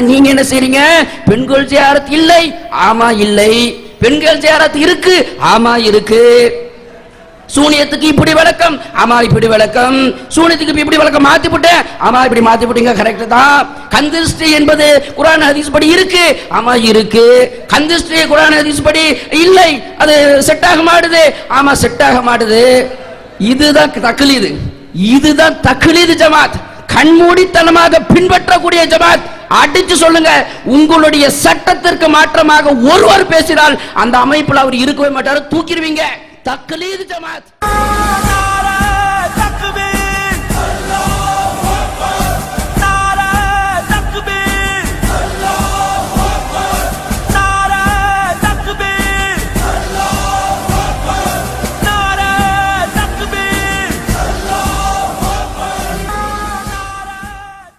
நீங்க என்ன செய்றீங்க? பெண்கள் ஜியாரத் இல்லை ஆமா இல்லை. பெண்கள் ஜியாரத் இருக்கு ஆமா இருக்கு. சூனியத்துக்கு இப்படி விளக்கம் ஆமா இப்படி விளக்கம். சூனியத்துக்கு இப்படி விளக்கம் மாத்தி விட்டேன் ஆமா இப்படி மாத்தி விட்டீங்க கரெக்ட் தான். கந்திஷ்டி என்பது குரான் ஹதீஸ் படி இருக்கு ஆமா இருக்கு. கந்திஷ்டி குரான் ஹதீஸ் படி இல்லை அது செட் ஆக மாட்டுது ஆமா செட் ஆக மாட்டுது. இதுதான் தக்லீது. இதுதான் தக்லீது ஜமாத். கண்மூடித்தனமாக பின்பற்றக்கூடிய ஜமாத் அடிச்சு சொல்லுங்க. உங்களுடைய சட்டத்திற்கு மாற்றமாக ஒருவர் பேசினால் அந்த அமைப்புல அவர் இருக்கவே மாட்டார் தூக்கிடுவீங்க. தக்கலீது ஜமாத்.